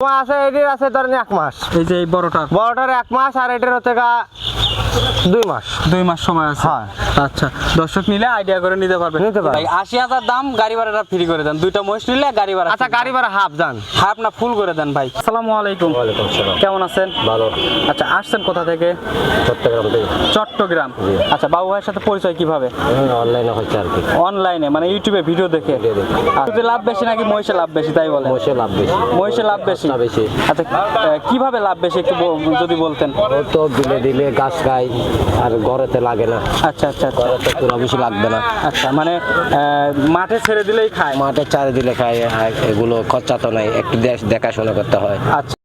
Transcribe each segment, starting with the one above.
আছে এটির আছে ধরেন এক মাস। এই যে এই বড়টার। বড়টার এক মাস আর এটির হচ্ছে গা দুই মাস। দুই মাস সময় আছে। হ্যাঁ। আচ্ছা দর্শক নিলে আইডিয়া করে নিতে পারবে নিতে পারবে। আশি হাজার দাম গাড়ি ভাড়াটা ফ্রি করে দেন। দুইটা মহিষ নিলে গাড়ি ভাড়া আচ্ছা গাড়ি ভাড়া হাফ যান হাফ না ফুল করে দেন ভাই। আসসালামু আলাইকুম। কেমন আছেন? ভালো। আচ্ছা আসছেন কোথা থেকে? চট্টগ্রাম থেকে। চট্টগ্রাম। আচ্ছা বাবু ভাইয়ের সাথে পরিচয় কীভাবে? অনলাইনে হচ্ছে আর কি। অনলাইনে মানে ইউটিউবে ভিডিও দেখে। আচ্ছা, লাভ বেশি নাকি মহিষে লাভ বেশি তাই বলে? মহিষে লাভ বেশি। মহিষে লাভ বেশি? লাভ বেশি। আচ্ছা কীভাবে লাভ বেশি একটু যদি বলতেন? তো দিলে দিলে গাছ খাই আর ঘরেতে লাগে না। আচ্ছা আচ্ছা গড়েতে ঘরেতে পুরো বেশি লাগবে না। আচ্ছা মানে আহ, মাঠে ছেড়ে দিলেই খায়? মাঠে ছেড়ে দিলে খায় এগুলো খরচা তো নাই একটু দেশ দেখাশোনা করতে হয়। আচ্ছা।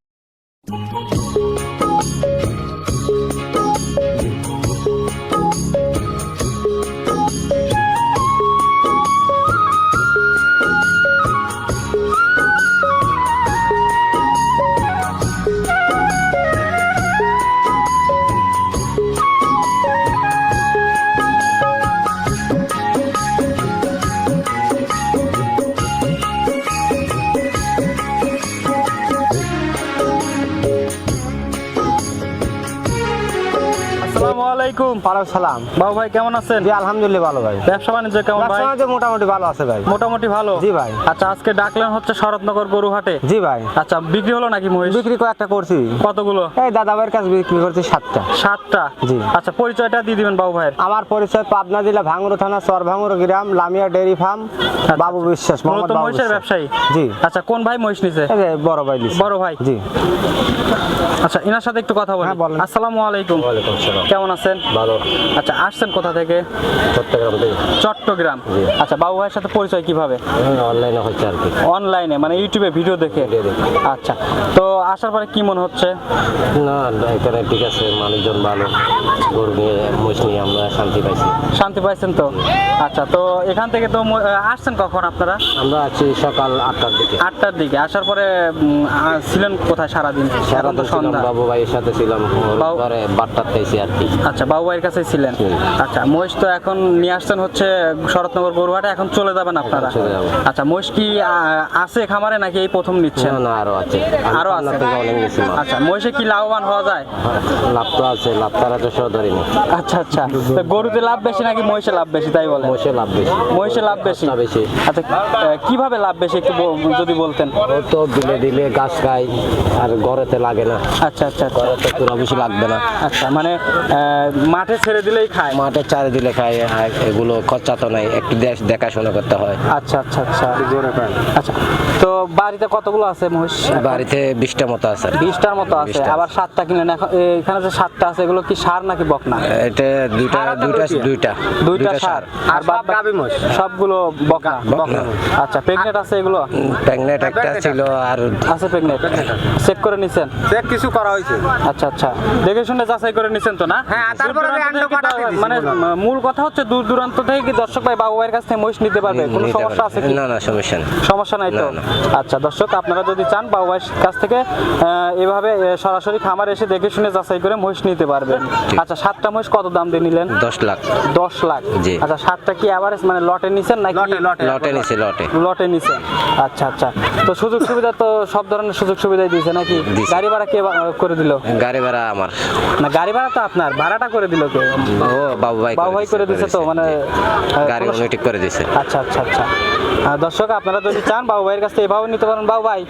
আলাইকুম পালাম সালাম। বাবু ভাই কেমন আছেন? জি আলহামদুলিল্লাহ ভালো ভাই। ব্যবসা বাণিজ্য কেমন ভাই? ব্যবসা বাণিজ্য মোটামুটি ভালো আছে ভাই। মোটামুটি ভালো? জি ভাই। আচ্ছা আজকে ডাকলেন হচ্ছে শরৎনগর গরুহাটে। জি ভাই। আচ্ছা বিক্রি হলো নাকি মহিষ? বিক্রি কয়েকটা করছি। কতগুলো? এই দাদা ভাইয়ের কাছে বিক্রি করছি সাতটা। সাতটা? জি। আচ্ছা পরিচয়টা দিয়ে দিবেন বাবু ভাইয়ের। আমার পরিচয় পাবনা জেলা ভাঙ্গুর থানা চর ভাঙ্গুর গ্রাম লামিয়া ডেয়ারি ফার্ম বাবু বিশ্বাস মোহাম্মদ বাবু মহিষের ব্যবসায়ী? জি। আচ্ছা কোন ভাই মহিষ নিছে? এই বড় ভাই। বড় ভাই? জি। আচ্ছা এনার সাথে একটু কথা বলি। হ্যাঁ, বলেন। আসসালামু আলাইকুম। ওয়ালাইকুম কেমন আছেন? ভালো। আচ্ছা আসছেন কোথা থেকে? চট্টগ্রাম থেকে। চট্টগ্রাম। আচ্ছা বাবু ভাইয়ের সাথে পরিচয় কীভাবে? অনলাইনে হচ্ছে আর কি। অনলাইনে মানে ইউটিউবে ভিডিও দেখে। আচ্ছা তো আসার পরে কি মনে হচ্ছে? না এখানে ঠিক আছে মানুষজন ভালো গরু নিয়ে মহিষ নিয়ে শান্তি পাইছি। শান্তি পাইছেন তো? আচ্ছা তো এখান থেকে তো আসছেন কখন আপনারা? আমরা আছি সকাল আটটার দিকে। আটটার দিকে। আসার পরে ছিলেন কোথায় সারাদিন? সারা এখন তো সন্ধ্যা। বাবু ভাইয়ের সাথে ছিলাম পরে বাট্টার খাইছি আর কি। আচ্ছা বাবু ভাইয়ের কাছে ছিলেন আচ্ছা মহিষ তো এখন নিয়ে আসছেন হচ্ছে শরৎনগর গরুহাটে এখন চলে যাবেন আপনারা। আচ্ছা মহিষ কি আছে খামারে নাকি এই প্রথম নিচ্ছেন? না আরও আছে। আরও আছে। আচ্ছা মহিষে কি লাভবান হওয়া যায়? লাভ তো আছে লাভ তারা তো সহ ধরিনি আচ্ছা আচ্ছা। গরুতে লাভ বেশি নাকি মহিষে লাভ বেশি তাই বলে মহিষে লাভ বেশি। মহিষে লাভ বেশি। বেশি। আচ্ছা কীভাবে লাভ বেশি একটু যদি বলতেন? তো দিলে দিলে গাছ খাই আর ঘরেতে লাগে না। আচ্ছা আচ্ছা আচ্ছা। ঘরেতে পুরো বেশি লাগবে না। আচ্ছা মানে মাঠে ছেড়ে দিলেই খায়? মাঠে চারে দিলে আর এগুলো খরচা তো নাই একটু দেশ দেখাশোনা করতে হয়। আচ্ছা আচ্ছা আচ্ছা। আচ্ছা তো বাড়িতে কতগুলো আছে মহিষ? বাড়িতে বিশটা মতো আছে। বিশটার মতো আছে আবার সাতটা কিনেন। এখন এখানে যে সাতটা আছে এগুলো কি সার নাকি বকনা এটা দুইটা দুইটা দুইটা। দুইটা সার। আর বাদ সবগুলো বকনা বকনা। আচ্ছা প্রেগনেন্ট আছে এগুলো? প্রেগনেন্ট একটা ছিল আর আছে প্রেগনেন্ট। চেক করে নিছেন? চেক কিছু করা হয়েছে। আচ্ছা আচ্ছা। দেখে শুনে যাচাই করে নিছেন তো না? হ্যাঁ, তারপরে মানে মূল কথা হচ্ছে দূর দূরান্ত থেকে কি দর্শক ভাই বাবু ভাইয়ের কাছ থেকে মহিষ নিতে পারবে? কোনো সমস্যা আছে কি? না না সমস্যা নেই। সমস্যা নাই তো? আচ্ছা দর্শক আপনারা যদি চান বাবু ভাইয়ের কাছ থেকে এভাবে সরাসরি খামার এসে দেখে শুনে যাচাই করে মহিষ নিতে পারবেন। আচ্ছা সাতটা মহিষ কত দাম দিয়ে নিলেন? দশ লাখ। দশ লাখ। জি। আচ্ছা সাতটা কি অ্যাভারেজ মানে লটে নিছেন নাকি লটে, লটে। লটে নিছে লটে। লটে নিছেন। আচ্ছা আচ্ছা। তো সুযোগ সুবিধা তো সব ধরনের সুযোগ সুবিধাই দিয়েছে নাকি। গাড়ি ভাড়া কে করে দিল? গাড়ি ভাড়া আমার। না গাড়ি ভাড়া তো আপনার। ভাড়াটা করে দিল কে? ও বাবু ভাই বাবু ভাই করে দিছে তো মানে গাড়ি উনি ঠিক করে দিছে। আচ্ছা আচ্ছা আচ্ছা। দর্শক আপনারা যদি চান বাবু ভাইয়ের কাছ এভাবে নিতে পারেন। বাবু ভাই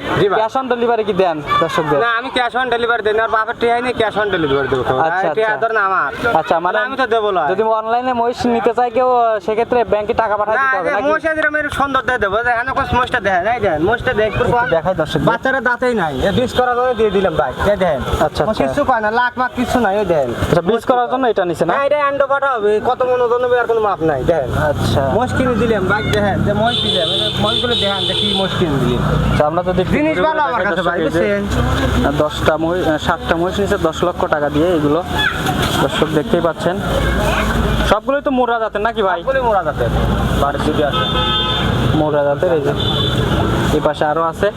ক্যাশ অন ডেলিভারি কি দেন দর্শকদের? না আমি ক্যাশ অন ডেলিভারি দিই না আর বাপের টিআই নেই ক্যাশ অন ডেলিভারি দেবো। আচ্ছা, আচ্ছা। ধরেন আমার। আচ্ছা মানে আমি তো দেবো না। যদি অনলাইনে মহিষ নিতে চাই কেউ সেক্ষেত্রে ব্যাংকে টাকা পাঠাতে হবে নাকি? দিলাম এর সুন্দর দিয়ে দেবো। দেখেন কোন মোষটা দেখেন এই দেখেন মোষটা দেখ দেখাই দর্শক বাচ্চারা দাঁতেই নাই। এ বিষ করার জন্য দিয়ে দিলাম ভাই। এই দেখেন আচ্ছা, আচ্ছা। কিছু কয় না লাখ মাখ কিছু নাই এই দেখেন আচ্ছা বিজ করার জন্য এটা নিছে না? এটা অ্যান্ডো কাটা হবে কত মন ওজন হবে আর কোনো মাপ নাই দেখেন আচ্ছা। মোষ কিনে দিলাম ভাই দেখেন যে মোষ দিলাম মোষগুলো দেখেন যে কি মোষ কিনে দিলাম। আচ্ছা, আমরা যদি জিনিস ভালো আমার কাছে ভাই, বুঝছেন? দশটা মহিষ সাতটা মহিষ নিচে দশ লক্ষ টাকা দিয়ে এগুলো। দর্শক দেখতেই পাচ্ছেন। সবগুলোই তো মোরা জাতের নাকি ভাই? বলে মোড়া জাতের। বাড়ির দুটি আছে মোরা জাতের এই যে। এই পাশে আরও আছে।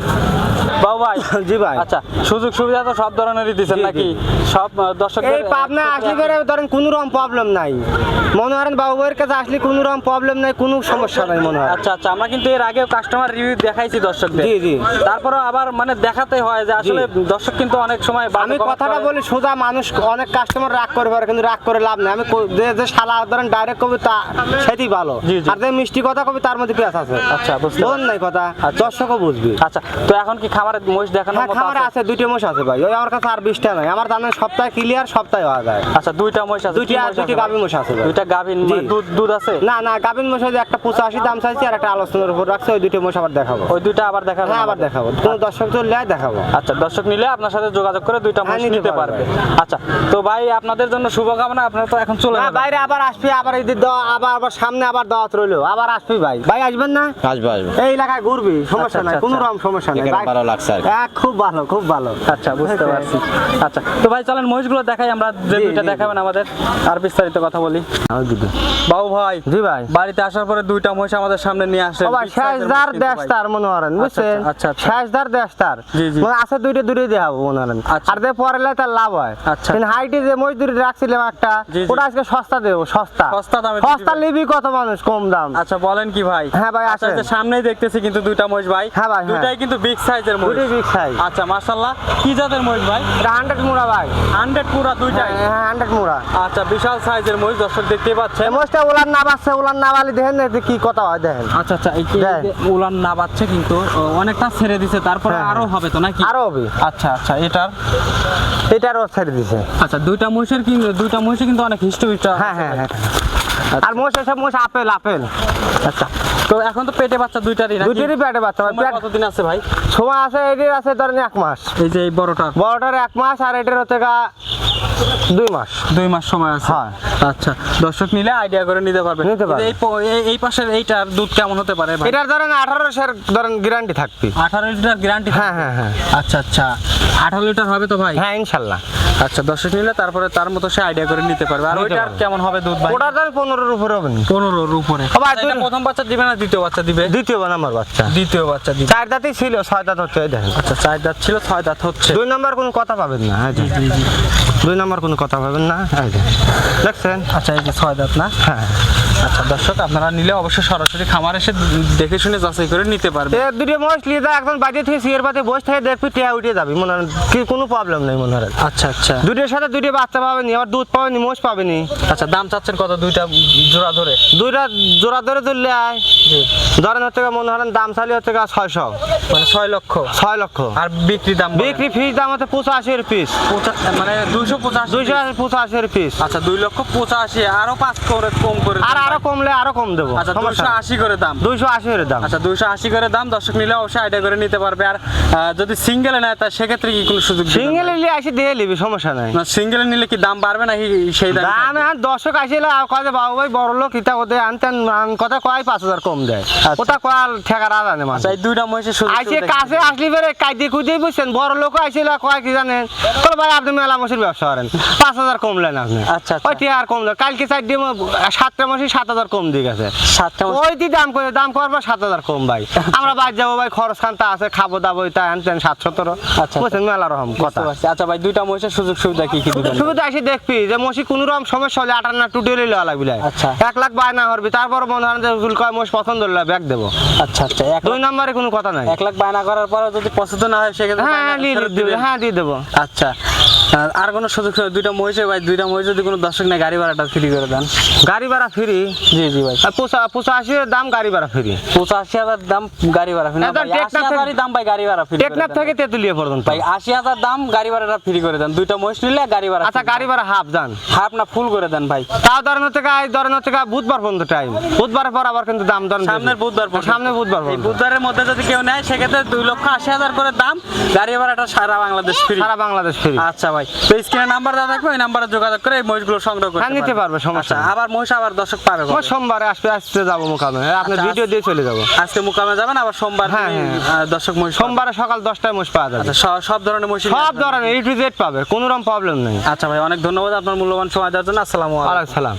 বাবু ভাই। জি ভাই। আচ্ছা সুযোগ সুবিধা তো সব ধরনেরই দিচ্ছেন নাকি? সব আহ, দর্শকদের এই পাবনা আসলে করে ধরেন কোনো রকম প্রবলেম নাই। মনে করেন বাবু ভাইয়ের কাছে আসলে কোনো রকম প্রবলেম নাই কোনো সমস্যা নাই মনে হয়। আচ্ছা আচ্ছা আমরা কিন্তু এর আগেও কাস্টমার রিভিউ দেখাইছি দর্শকদের। জি, জি। তারপরে আবার মানে দেখাতে হয় যে আসলে দর্শক কিন্তু অনেক সময় আমি কথাটা বলি সোজা মানুষ অনেক কাস্টমার রাগ করে পারে কিন্তু রাগ করে লাভ নেই। আমি যে শালা ধরেন ডাইরেক্ট কবি তা সেটাই ভালো। আর যে মিষ্টি কথা কবি তার মধ্যে পেঁয়াজ আছে? আচ্ছা, বুঝতে নাই কথা। দর্শকও বুঝবি। আচ্ছা তো এখন কি খামারে মহিষ দেখানোর হ্যাঁ মতো খামারে আছে? আছে দুইটা মোষ আছে ভাই। ওই আমার কাছে আর বিশটা নাই। আমার জানেন সপ্তাহে ক্লিয়ার সপ্তাহে হওয়া যায়। আচ্ছা দুইটা মহিষ আছে দুইটা দুইটা মোষ আছে দুইটা গাভিন মানে দুধ দুধ আছে? না না গাভীর মোষ যে একটা পঁচাশি দাম চাইছি আর একটা আলোচনার উপর রাখছে ওই দুটো মোষ আবার দেখাবো। ওই দুইটা আবার দেখাবেন হ্যাঁ আবার দেখাবো। কোনো দর্শক তো লেয় দেখাবো। আচ্ছা দর্শক নিলে আপনার সাথে যোগাযোগ করে দুইটা হ্যাঁ, মহিষ নিতে পারবে। আচ্ছা তো ভাই আপনাদের জন্য শুভকামনা আপনারা তো এখন চলে যাবেন বাইরে আবার আসবি আবার দেওয়া আবার আবার সামনে আবার দাওয়াত রইল। আবার আসবি ভাই। ভাই আসবেন না? আসব আসব। এই এলাকায় ঘুরবি সমস্যা আচ্ছা, নাই আচ্ছা, কোনো আচ্ছা। রকম সমস্যা নেই। ভালো লাগছে আর হ্যাঁ, খুব ভালো খুব ভালো। আচ্ছা বুঝতে পারছি। আচ্ছা তো ভাই চলেন মহিষগুলো দেখাই আমরা যে দুইটা দেখাবেন আমাদের আর বিস্তারিত কথা বলি। হ্যাঁ, বাবু ভাই জি ভাই। বাড়িতে আসার পরে দুইটা মহিষ আমাদের সামনে নিয়ে ভাই এর শেষদার মহিষ মনে করেন বুঝছেন? আচ্ছা, আচ্ছা। শেষদার দেশতার জি, জি। মানে আছে দুইটা দূরে দেখাবো মনে করেন। আচ্ছা। আর যে পরে তার লাভ হয়। আচ্ছা। হাইটে যে মজদুরি রাখছিলাম একটা। ওটা আজকে সস্তা দেবো সস্তা। সস্তা দামে সস্তা নিবি কত মানুষ কম দাম? আচ্ছা বলেন কি ভাই? হ্যাঁ ভাই, আচ্ছা। সামনেই দেখতেছি কিন্তু দুইটা মহিষ ভাই। হ্যাঁ ভাই, হ্যাঁ। দুইটাই কিন্তু বিগ সাইজের মহিষ বিগ সাইজ আচ্ছা মাশাআল্লাহ। কি জাতের মহিষ ভাই? এটা হান্ড্রেড মুড়া ভাই। হান্ড্রেড পুরা দুইটাই? হ্যাঁ হান্ড্রেড মুড়া। আচ্ছা বিশাল সাইজের মহিষ দর্শক দেখতে পাচ্ছেন। মোষটা ওলার না বাচ্চা ওলার না বালি দেখেন না কি কথা হয় দেখেন। আচ্ছা আচ্ছা এই উলান না বাচ্ছে কিন্তু অনেকটা ছেড়ে দিছে তারপরে হ্যাঁ, আরও হবে তো নাকি? আরও হবে। আচ্ছা আচ্ছা এটার? এটারও ছেড়ে দিছে। আচ্ছা দুইটা মহিষের কিন্তু দুইটা মহিষে কিন্তু অনেক হিস্টোরিটা হ্যাঁ হ্যাঁ হ্যাঁ। আর মোষ এসব মোষ আপেল আপেল। আচ্ছা। তো এখন তো পেটে বাচ্চা দুইটারই না দুইটারই পেটে বাচ্চা পেট কতদিন আছে ভাই? সময় আছে এটির আছে ধরেন এক মাস। এই যে এই বড়টার। বড়টার এক মাস আর এটার হচ্ছে গা দুই মাস। দুই মাস সময় আছে। হ্যাঁ। আচ্ছা দর্শক নিলে আইডিয়া করে নিতে পারবে। এই এই- পাশের এইটার দুধ কেমন হতে পারে এটার ধরেন আঠারোশোর ধরেন গ্যারান্টি থাকবে। আঠারো লিটার গ্যারান্টি হ্যাঁ হ্যাঁ হ্যাঁ। আচ্ছা আচ্ছা। আঠারো লিটার হবে তো ভাই? হ্যাঁ ইনশাল্লাহ। আচ্ছা দর্শক নিলে তারপরে তার মতো সে আইডিয়া করে নিতে পারবে। আর ওইটার কেমন হবে দুধ ভাই? ওটার ধরেন পনেরোর উপরে হবে। না পনেরোর উপরে। দুই- প্রথম বাচ্চা দিবে না দ্বিতীয় বাচ্চা দিবে? দ্বিতীয় নাম্বার বাচ্চা। দ্বিতীয় বাচ্চা দিবে। চার দাঁতই ছিল ছয় দাঁত হচ্ছে দেখেন। আচ্ছা চার দাঁত ছিল ছয় দাঁত হচ্ছে। দুই নাম্বার কোনো কথা পাবেন না দেখেন। দুই নাম্বার কোনো কথা পাবেন না। দেখছেন? আচ্ছা এই যে ছয় দাঁত না হ্যাঁ। আচ্ছা দর্শক আপনারা নিলে অবশ্যই সরাসরি খামার এসে দেখে শুনে যাচাই করে নিতে পারবে দুটো মোষ নিয়ে যা একদম বাড়ি থেকে সিয়ের পাতে বসে থেকে দেখবি টিয়া উঠে যাবি মনে হয় কি কোনো প্রবলেম নেই মনে হয়। আচ্ছা আচ্ছা। দুটোর সাথে দুটো বাচ্চা পাবেনি আবার দুধ পাবেনি মোষ পাবেনি। আচ্ছা দাম চাচ্ছেন কত দুইটা জোড়া ধরে? দুইটা জোড়া ধরে ধরলে আয়। জি। ধরেন হচ্ছে মনে হলেন দাম চালি হচ্ছে ছয়শো। মানে ছয় লক্ষ? ছয় লক্ষ। আর বিক্রি দাম বিক্রি ফিস দাম হচ্ছে পঁচাশির পিস। মানে দুইশো পঁচাশি দুইশো পঁচাশির পিস আচ্ছা দুই লক্ষ পঁচাশি আরও পাঁচ করে কম করে আর আরও কমলে আরও কম দেবো আচ্ছা দুইশো আশি করে দাম। দুইশো আশির দাম। আচ্ছা দুইশো আশি করে দাম দর্শক নিলে অবশ্যই আইডিয়া করে নিতে পারবে। আর যদি সিঙ্গেলে নেয় তা সেক্ষেত্রে কি কোনো সুযোগ সিঙ্গেল নিলে আসি দিয়ে নিবি সমস্যা নাই। না সিঙ্গেলে নিলে কি দাম বাড়বে নাকি সেই দাম দাম এখন দর্শক আসলে কয়ে বাবু ভাই বড় লোক ইতা ওদের আনতেন কথা কয় পাঁচ হাজার কম দেয়। ওটা কয়াল ঠেকা রাজা নে আচ্ছা এই দুইটা মহিষের সুযোগ আইসে কাছে আসলি বেড়ে কাইদি কুইদি বুঝছেন বড় লোক আইছিল কয় কি জানেন? ভাই আপনি মেলা মসির ব্যবসা করেন। পাঁচ হাজার কমলেন আপনি। আচ্ছা, আচ্ছা। ওই টিয়া আর কম দেয় কালকে চার দিয়ে সাতটা মাসে সাত হাজার কম দিয়ে গেছে। সাতটা মহিষ- দাম করে দাম করব সাত হাজার কম ভাই। আমরা বাদ যাব ভাই খরচ খানটা আছে খাব দাবো এটা আনতেন সাত সতেরো আচ্ছা। বুঝছেন মেলা রকম কথা। আচ্ছা ভাই দুইটা মহিষের সুযোগ সুবিধা কি কি সুবিধা এসে দেখবি যে মসি কোনো রকম সমস্যা হলে আটান্ন টুটিয়ে লওয়া লাগবি আচ্ছা। এক লাখ বায়না করবি তারপর মনে হয় যে উজুল কয় মোষ পছন্দ হলে ব্যাগ দেবো। আচ্ছা আচ্ছা। এক দুই নম্বরে কোনো কথা নাই। এক লাখ বায়না করার পরে যদি পছন্দ না হয় সেক্ষেত্রে হ্যাঁ দিয়ে দিবে হ্যাঁ দিয়ে দেবো। আচ্ছা। আর- কোনো সুযোগ দুইটা মহিষে ভাই দুইটা মহিষ যদি কোনো দর্শক নেই গাড়ি ভাড়াটা ফ্রি করে দেন। গাড়ি ভাড়া ফ্রি জি জি ভাই। পঁচাশি দাম গাড়ি ভাড়া ফ্রি পঁচাশি হাজার দাম গাড়ি ভাড়া ফ্রি থেকে- দাম ভাই গাড়ি ভাড়া ফ্রি টেকনাফ থেকে তেঁতুলিয়া পর্যন্ত। ভাই আশি হাজার দাম গাড়ি ভাড়াটা ফ্রি করে দেন। দুইটা মহিষ নিলে গাড়ি ভাড়া আচ্ছা গাড়ি ভাড়া হাফ যান হাফ না ফুল করে দেন ভাই। তাও ধরেন হচ্ছে এই ধরেন হচ্ছে বুধবার পর্যন্ত টাইম বুধবারের পর আবার কিন্তু দাম ধরেন সামনের বুধবার পর্যন্ত। সামনে বুধবার পর্যন্ত। বুধবারের মধ্যে যদি কেউ নেয় সেক্ষেত্রে দুই লক্ষ আশি হাজার করে দাম গাড়ি ভাড়াটা সারা বাংলাদেশ ফ্রি সারা বাংলাদেশ ফ্রি আচ্ছা ভাই। তো স্ক্রিনে নাম্বার দেওয়া থাকবে ওই নাম্বারে যোগাযোগ করে এই মহিষগুলো সংগ্রহ করতে হ্যাঁ, নিতে পারবে, সমস্যা আচ্ছা আবার মহিষ আবার দর্শক পাবে? সোমবারে আসবে আসতে যাব মোকামে। আপনার আচ্ছা, ভিডিও দিয়ে চলে যাব। আজকে মুকামে যাবেন আবার সোমবার হ্যাঁ, হ্যাঁ। দর্শক মহিষ। সোমবারে সকাল দশটায় মহিষ পাওয়া যাবে। আচ্ছা সব ধরনের মহিষ সব ধরনের এ টু জেড পাবে কোনো রকম প্রবলেম নেই। আচ্ছা ভাই অনেক ধন্যবাদ আপনার মূল্যবান সময় দেওয়ার জন্য। আসসালামু আলাইকুম। আলাইকুম সালাম।